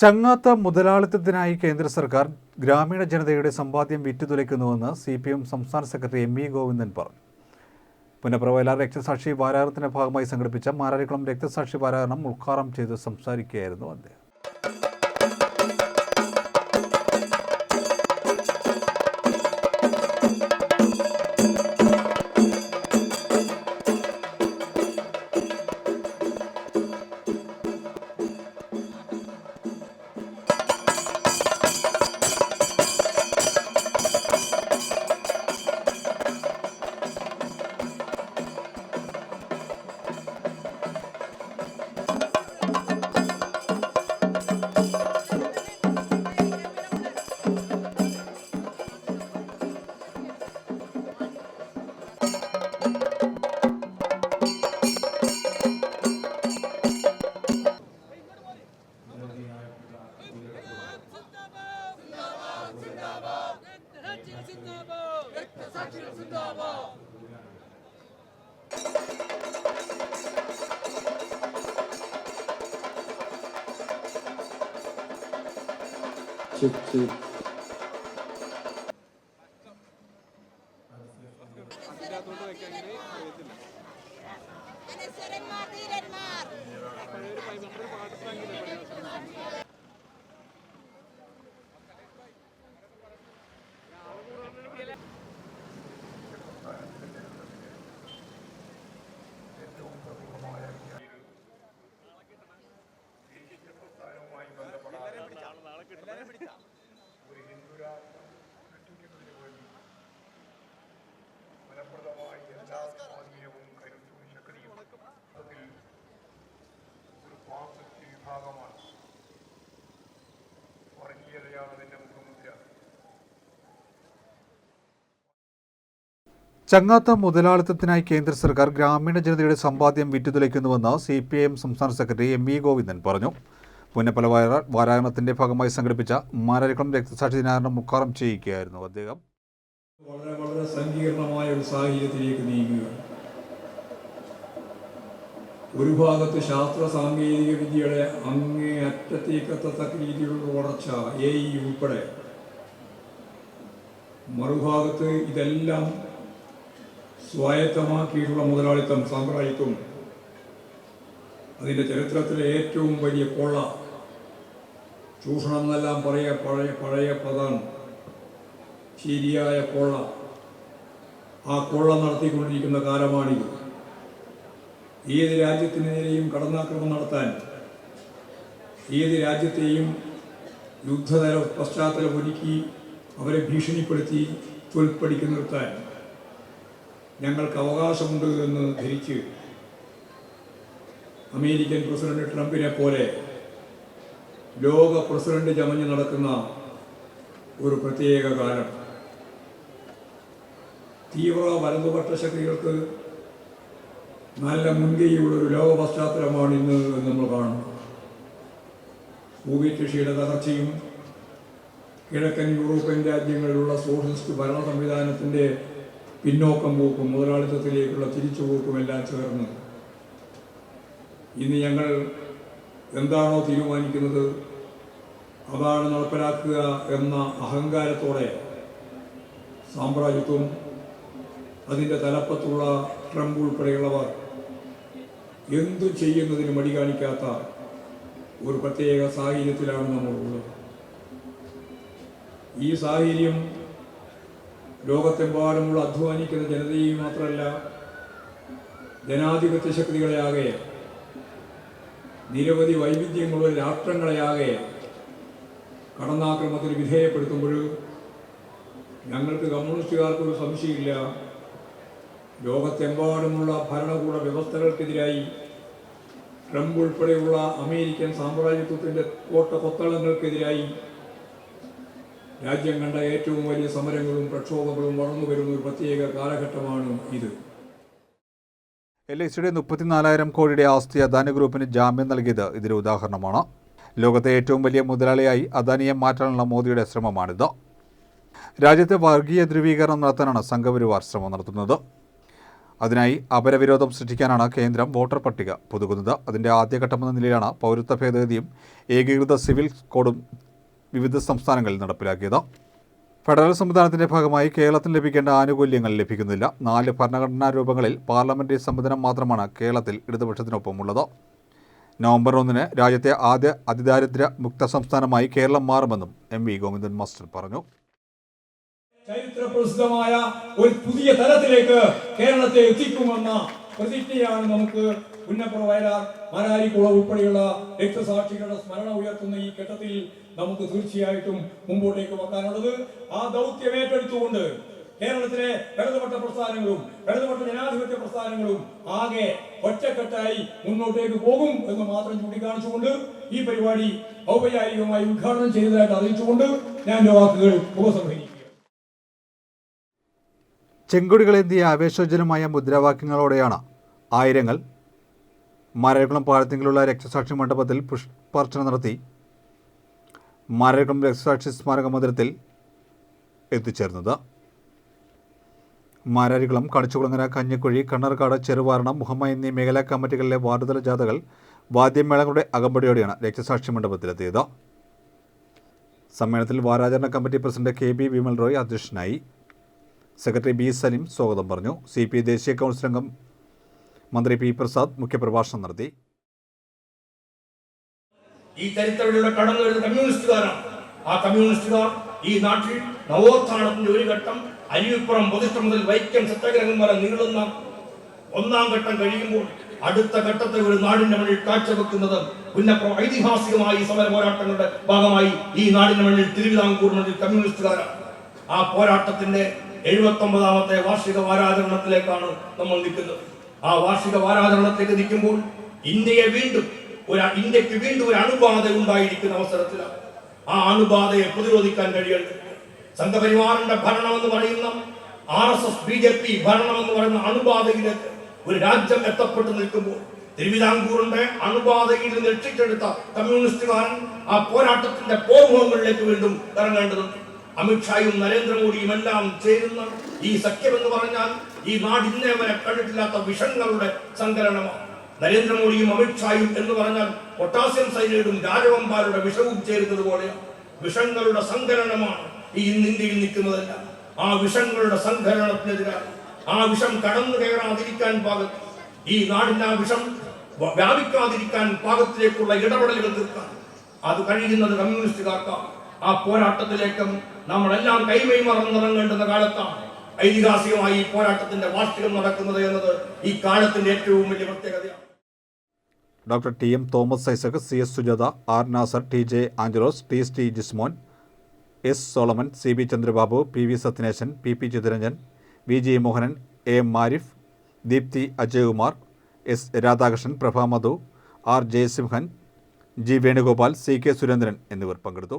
ചങ്ങാത്ത മുതലാളിത്തത്തിനായി കേന്ദ്ര സർക്കാർ ഗ്രാമീണ ജനതയുടെ സമ്പാദ്യം വിറ്റുതുലയ്ക്കുന്നുവെന്ന് സി പി എം സംസ്ഥാന സെക്രട്ടറി എം ഇ ഗോവിന്ദൻ പറഞ്ഞു. പുനപ്രവയലാർ രക്തസാക്ഷി വാരാചരണത്തിന്റെ ഭാഗമായി സംഘടിപ്പിച്ച മാരാരിക്കുളം രക്തസാക്ഷി വാരാഹരണം ഉദ്ഘാടനം ചെയ്ത് സംസാരിക്കുകയായിരുന്നു അദ്ദേഹം. 七七。ചങ്ങാത്ത മുതലാളിത്തത്തിനായി കേന്ദ്ര സർക്കാർ ഗ്രാമീണ ജനതയുടെ സമ്പാദ്യം വിറ്റുതുലയ്ക്കുന്നുവെന്ന് സി പി ഐ എം സംസ്ഥാന സെക്രട്ടറി എം ഇ ഗോവിന്ദൻ പറഞ്ഞു. പുന്നപ്പല വാര വാരാചരണത്തിന്റെ ഭാഗമായി സംഘടിപ്പിച്ച മാരാരിക്കുളം രക്തസാക്ഷി ദിനാചരണം മുക്കാറം ചെയ്യുകയായിരുന്നു അദ്ദേഹം. വളരെ വളരെ സങ്കീർണമായ ഒരു സാഹചര്യത്തിലേക്ക് നീങ്ങുക. ഒരു ഭാഗത്ത് ശാസ്ത്ര സാങ്കേതിക വിദ്യയുടെ അങ്ങേ അറ്റത്തേക്കെത്തത്തക്ക രീതിയിലുള്ള വളർച്ച എ ഉൾപ്പെടെ. മറുഭാഗത്ത് ഇതെല്ലാം സ്വായത്തമാക്കിയിട്ടുള്ള മുതലാളിത്തം സാമ്രാജ്യത്വം. അതിന്റെ ചരിത്രത്തിലെ ഏറ്റവും വലിയ കൊള്ള ചൂഷണം എന്നെല്ലാം പറയ പഴയ പഴയ പദാണ് ശരിയായ കൊള്ള ആ കൊള്ള നടത്തിക്കൊണ്ടിരിക്കുന്ന കാലമാണിത്. ഏത് രാജ്യത്തിനെതിരെയും കടന്നാക്രമണം നടത്താൻ ഏത് രാജ്യത്തെയും യുദ്ധതല പശ്ചാത്തലം ഒരുക്കി അവരെ ഭീഷണിപ്പെടുത്തി തോൽപ്പടിക്ക് നിർത്താൻ. ഞങ്ങൾക്ക് അവകാശമുണ്ട് എന്ന് ധരിച്ച് അമേരിക്കൻ പ്രസിഡന്റ് ട്രംപിനെ പോലെ ലോക പ്രസിഡന്റ് ചമഞ്ഞ് നടക്കുന്ന ഒരു പ്രത്യേക കാലം. തീവ്ര വലതുപക്ഷ ശക്തികൾക്ക് നല്ല മുൻകൈയുള്ള ഒരു ലോക പശ്ചാത്തലമാണ് ഇന്ന് നമ്മൾ കാണുന്നു. സോവിയറ്റ് കൃഷിയുടെ തകർച്ചയും കിഴക്കൻ യൂറോപ്യൻ രാജ്യങ്ങളിലുള്ള സോഷ്യലിസ്റ്റ് ഭരണ സംവിധാനത്തിന്റെ പിന്നോക്കം പോക്കും മുതലാളിത്തത്തിലേക്കുള്ള തിരിച്ചുപോക്കും എല്ലാം ചേർന്ന്. ഇന്ന് ഞങ്ങൾ എന്താണോ തീരുമാനിക്കുന്നത് അതാണ് നടപ്പിലാക്കുക എന്ന അഹങ്കാരത്തോടെ സാമ്രാജ്യത്വം അതിന്റെ തലപ്പത്തുള്ള ട്രംപ് ഉൾപ്പെടെയുള്ളവർ എന്തു ചെയ്യുന്നതിന് മടി കാണിക്കാത്ത ഒരു പ്രത്യേക സാഹചര്യത്തിലാണ് നമ്മളുള്ളത്. ഈ സാഹചര്യം ലോകത്തെമ്പാടുമുള്ള അധ്വാനിക്കുന്ന ജനതയെ മാത്രമല്ല ജനാധിപത്യ ശക്തികളെയാകെ നിരവധി വൈവിധ്യങ്ങളുള്ള രാഷ്ട്രങ്ങളെയാകെ കടന്നാക്രമത്തിന് വിധേയപ്പെടുത്തുമ്പോൾ ഞങ്ങൾക്ക് കമ്മ്യൂണിസ്റ്റുകാർക്കൊരു സംശയമില്ല. ലോകത്തെമ്പാടുമുള്ള ഭരണകൂട വ്യവസ്ഥകൾക്കെതിരായി ട്രംപ് ഉൾപ്പെടെയുള്ള അമേരിക്കൻ സാമ്രാജ്യത്വത്തിന്റെ കോട്ട കൊത്തളങ്ങൾക്കെതിരായി രാജ്യം കണ്ട ഏറ്റവും വലിയ സമരങ്ങളും പ്രക്ഷോഭങ്ങളും വളർന്നു വരുന്ന ഒരു പ്രത്യേക കാലഘട്ടമാണ് ഇത്. എൽ ഐ സിയുടെ മുപ്പത്തിനാലായിരം കോടിയുടെ ആസ്തി അദാനി ഗ്രൂപ്പിന് ജാമ്യം നൽകിയത് ഇതിന് ഉദാഹരണമാണ്. ലോകത്തെ ഏറ്റവും വലിയ മുതലാളിയായി അദാനിയെ മാറ്റാനുള്ള മോദിയുടെ ശ്രമമാണിത്. രാജ്യത്തെ വർഗീയ ധ്രുവീകരണം നടത്താനാണ് സംഘപരിവാർ ശ്രമം നടത്തുന്നത്. അതിനായി അപരവിരോധം സൃഷ്ടിക്കാനാണ് കേന്ദ്രം വോട്ടർ പട്ടിക പുതുക്കുന്നത്. അതിന്റെ ആദ്യഘട്ടമെന്ന നിലയിലാണ് പൗരത്വ ഭേദഗതിയും ഏകീകൃത സിവിൽ കോഡും വിവിധ സംസ്ഥാനങ്ങളിൽ നടപ്പിലാക്കിയത്. ഫെഡറൽ സംവിധാനത്തിന്റെ ഭാഗമായി കേരളത്തിന് ലഭിക്കേണ്ട ആനുകൂല്യങ്ങൾ ലഭിക്കുന്നില്ല. നാല് ഭരണഘടനാ രൂപങ്ങളിൽ പാർലമെന്ററി സംവിധാനം മാത്രമാണ് കേരളത്തിൽ ഇടതുപക്ഷത്തിനൊപ്പമുള്ളത്. നവംബർ ഒന്നിന് രാജ്യത്തെ ആദ്യ അതിദാരിദ്ര്യ മുക്ത സംസ്ഥാനമായി കേരളം മാറുമെന്നും എം വി ഗോവിന്ദൻ മാസ്റ്റർ പറഞ്ഞു. ചരിത്രപ്രസിദ്ധമായ ഒരു പുതിയ തലത്തിലേക്ക് കേരളത്തെ എത്തിക്കുമെന്ന പ്രതിജ്ഞയാണ് നമുക്ക് പുന്നപ്ര വയലാർ മാരാരിക്കുള ഉൾപ്പെടെയുള്ള രക്തസാക്ഷികളുടെ സ്മരണ ഉയർത്തുന്ന ഈ ഘട്ടത്തിൽ നമുക്ക് തീർച്ചയായിട്ടും മുമ്പോട്ടേക്ക് വെക്കാനുള്ളത്. ആ ദൗത്യം ഏറ്റെടുത്തുകൊണ്ട് കേരളത്തിലെ ഇടതുപക്ഷ പ്രസ്ഥാനങ്ങളും ഇടതുപക്ഷ ജനാധിപത്യ പ്രസ്ഥാനങ്ങളും ആകെ ഒറ്റക്കെട്ടായി മുന്നോട്ടേക്ക് പോകും എന്ന് മാത്രം ചൂണ്ടിക്കാണിച്ചുകൊണ്ട് ഈ പരിപാടി ഔപചാരികമായി ഉദ്ഘാടനം ചെയ്തതായിട്ട് അറിയിച്ചുകൊണ്ട് ഞാൻ എന്റെ വാക്കുകൾ ഉപസംഹരിക്കും ചെങ്കൊടികളേന്തിയ ആവേശോജ്വലമായ മുദ്രാവാക്യങ്ങളോടെയാണ് ആയിരങ്ങൾ മാരകുളം പാലത്തിങ്കിലുള്ള രക്തസാക്ഷി മണ്ഡപത്തിൽ പുഷ്പാർച്ചന നടത്തി മരക്കുളം രക്തസാക്ഷി സ്മാരക മന്ദിരത്തിൽ എത്തിച്ചേർന്നത്. മാരാരികുളം കണിച്ചുകുളങ്ങര കഞ്ഞിക്കുഴി കണ്ണർക്കാട് ചെറുവാരണം മുഹമ്മ എന്നീ മേഖലാ കമ്മിറ്റികളിലെ വാർഡുതല ജാഥകൾ വാദ്യമേളങ്ങളുടെ അകമ്പടിയോടെയാണ് രക്തസാക്ഷി മണ്ഡപത്തിലെത്തിയത്. സമ്മേളനത്തിൽ വാരാചരണ committee president K B Vimal Roy അധ്യക്ഷനായി. സെക്രട്ടറി ബി സലീം സ്വാഗതം പറഞ്ഞു. സി പി ദേശീയ കൗൺസിൽ അംഗം മന്ത്രി പി പ്രസാദ് മുഖ്യപ്രഭാഷണം നടത്തി. ഈ ചരിത്രത്തിലൂടെ കടന്നു വരുന്ന കമ്മ്യൂണിസ്റ്റുകാരാണ് ആ കമ്മ്യൂണിസ്റ്റുകാർ ഈ നാട്ടിൽ നവോത്ഥാനത്തിന്റെ ഒരു ഘട്ടം അരിവിപ്പുറം പ്രതിഷ്ഠ മുതൽ വൈക്കം സത്യാഗ്രഹം വരെ നീളുന്ന ഒന്നാം ഘട്ടം കഴിയുമ്പോൾ അടുത്ത ഘട്ടത്തെ ഒരു നാടിന്റെ മണ്ണിൽ കാഴ്ചവെക്കുന്നത് പുന്നപ്ര ഐതിഹാസികമായ സമര പോരാട്ടങ്ങളുടെ ഭാഗമായി ഈ നാടിന്റെ മണ്ണിൽ തിരുവിതാംകൂർ മണ്ണിൽ കമ്മ്യൂണിസ്റ്റുകാരാണ്. ആ പോരാട്ടത്തിന്റെ എഴുപത്തി ഒമ്പതാമത്തെ വാർഷിക വാരാചരണത്തിലേക്കാണ് നമ്മൾ നിൽക്കുന്നത്. ആ വാർഷിക വാരാചരണത്തിലേക്ക് നിൽക്കുമ്പോൾ ഇന്ത്യയെ വീണ്ടും ഒരു ഇന്ത്യയ്ക്ക് വീണ്ടും ഒരു അണുബാധ ഉണ്ടായിരിക്കുന്ന അവസരത്തിലാണ്. ആ അണുബാധയെ പ്രതിരോധിക്കാൻ കഴിയുന്നത് സംഘപരിവാറിന്റെ ഭരണം എന്ന് പറയുന്ന R S S B J P ഭരണം എന്ന് പറയുന്ന അണുബാധയിലേക്ക് ഒരു രാജ്യം എത്തപ്പെട്ടു നിൽക്കുമ്പോൾ തിരുവിതാംകൂറിന്റെ അണുബാധയിൽ നിന്ന് രക്ഷിച്ചെടുത്ത കമ്മ്യൂണിസ്റ്റുകാരൻ ആ പോരാട്ടത്തിന്റെ പോർമുഖങ്ങളിലേക്ക് വീണ്ടും ഇറങ്ങേണ്ടതുണ്ട്. അമിത്ഷായും നരേന്ദ്രമോദിയും എല്ലാം ചേരുന്ന ഈ സഖ്യം എന്ന് പറഞ്ഞാൽ ഈ നാട് ഇന്നേ വരെ കണ്ടിട്ടില്ലാത്ത വിഷങ്ങളുടെ സങ്കലനമാണ്. നരേന്ദ്രമോദിയും അമിത്ഷായും എന്ന് പറഞ്ഞാൽ പൊട്ടാസ്യം സൈനൈഡും രാജവമ്പാരുടെ വിഷവും ചേരുന്നത് പോലെയാണ്. വിഷങ്ങളുടെ സങ്കലനമാണ് ഈ ഇന്ന് ഇന്ത്യയിൽ നിൽക്കുന്നതല്ല. ആ വിഷങ്ങളുടെ സങ്കലനത്തിനെതിരാണ് ആ വിഷം കടന്നു കയറാതിരിക്കാൻ പാകത്തിൽ ഈ നാടിന്റെ ആ വിഷം വ്യാപിക്കാതിരിക്കാൻ പാകത്തിലേക്കുള്ള ഇടപെടലുകൾ തീർക്കാൻ. അത് കഴിയുന്നത് കമ്മ്യൂണിസ്റ്റുകാർക്കാണ്. ആ പോരാട്ടത്തിലേക്കും നമ്മളെല്ലാം കൈവൈ മറന്നിറങ്ങേണ്ടുന്ന കാലത്താണ്. ഐതിഹാസികമായി ഈ പോരാട്ടത്തിന്റെ വാർഷികം നടക്കുന്നത് എന്നത് ഈ കാലത്തിന്റെ ഏറ്റവും വലിയ പ്രത്യേകതയാണ്. Doctor T M Thomas Isaac C S Sujatha R Nasar T J Angelos T S T Jismon S Solomon C B Chandrababu P V Sathyaneshan P P Chitharanjan V G Mohanan A M Marif Deepthi Ajayakumar S Radhakrishnan Prabhamadhu R Jayasimhan G Venugopal C K Surendran എന്നിവർ പങ്കെടുത്തു.